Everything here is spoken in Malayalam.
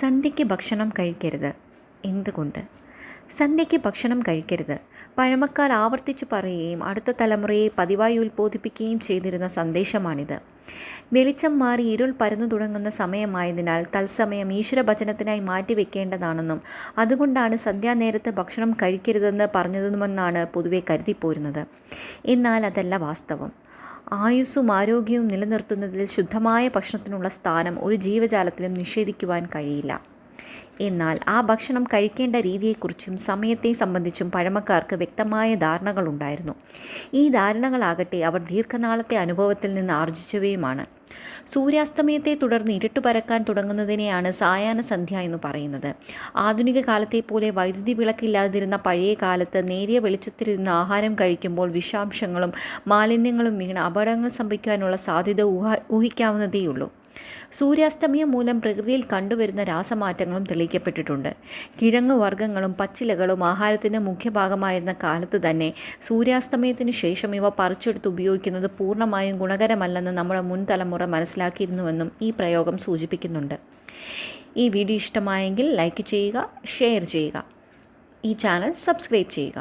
സന്ധ്യയ്ക്ക് ഭക്ഷണം കഴിക്കരുത്. എന്തുകൊണ്ട്? സന്ധ്യയ്ക്ക് ഭക്ഷണം കഴിക്കരുത്. പഴമക്കാർ ആവർത്തിച്ച് പറയുകയും അടുത്ത തലമുറയെ പതിവായി ഉത്ബോധിപ്പിക്കുകയും ചെയ്തിരുന്ന സന്ദേശമാണിത്. വെളിച്ചം മാറി ഇരുൾ പരന്നു തുടങ്ങുന്ന സമയമായതിനാൽ തത്സമയം ഈശ്വരഭജനത്തിനായി മാറ്റിവെക്കേണ്ടതാണെന്നും അതുകൊണ്ടാണ് സന്ധ്യാനേരത്ത് ഭക്ഷണം കഴിക്കരുതെന്ന് പറഞ്ഞതെന്നുമെന്നാണ് പൊതുവെ കരുതിപ്പോരുന്നത്. എന്നാൽ അതല്ല വാസ്തവം. ആയുസ്സും ആരോഗ്യവും നിലനിർത്തുന്നതിൽ ശുദ്ധമായ ഭക്ഷണത്തിനുള്ള സ്ഥാനം ഒരു ജീവജാലത്തിലും നിഷേധിക്കുവാൻ കഴിയില്ല. എന്നാൽ ആ ഭക്ഷണം കഴിക്കേണ്ട രീതിയെക്കുറിച്ചും സമയത്തെ സംബന്ധിച്ചും പഴമക്കാർക്ക് വ്യക്തമായ ധാരണകളുണ്ടായിരുന്നു. ഈ ധാരണകളാകട്ടെ അവർ ദീർഘനാളത്തെ അനുഭവത്തിൽ നിന്ന് ആർജിച്ചവയുമാണ്. സൂര്യാസ്തമയത്തെ തുടർന്ന് ഇരുട്ട് പരക്കാൻ തുടങ്ങുന്നതിനെയാണ് സായാഹ്ന സന്ധ്യ എന്ന് പറയുന്നത്. ആധുനിക കാലത്തെ പോലെ വൈദ്യുതി വിളക്കില്ലാതിരുന്ന പഴയ കാലത്ത് നേരിയ വെളിച്ചത്തിലിരുന്ന് ആഹാരം കഴിക്കുമ്പോൾ വിഷാംശങ്ങളും മാലിന്യങ്ങളും വീണ് അപകടങ്ങൾ സംഭവിക്കാനുള്ള സാധ്യത ഊഹ ഊഹിക്കാവുന്നതേയുള്ളൂ. സൂര്യാസ്തമയം മൂലം പ്രകൃതിയിൽ കണ്ടുവരുന്ന രാസമാറ്റങ്ങളും തെളിയിക്കപ്പെട്ടിട്ടുണ്ട്. കിഴങ്ങ് വർഗങ്ങളും പച്ചിലകളും ആഹാരത്തിന്റെ മുഖ്യഭാഗമായിരുന്ന കാലത്ത് തന്നെ സൂര്യാസ്തമയത്തിന് ശേഷം ഇവ പറിച്ചെടുത്ത് ഉപയോഗിക്കുന്നത് പൂർണമായും ഗുണകരമല്ലെന്ന് നമ്മുടെ മുൻ തലമുറ മനസ്സിലാക്കിയിരുന്നുവെന്നും ഈ പ്രയോഗം സൂചിപ്പിക്കുന്നുണ്ട്. ഈ വീഡിയോ ഇഷ്ടമായെങ്കിൽ ലൈക്ക് ചെയ്യുക ഷെയർ ചെയ്യുക. ഈ ചാനൽ സബ്സ്ക്രൈബ് ചെയ്യുക.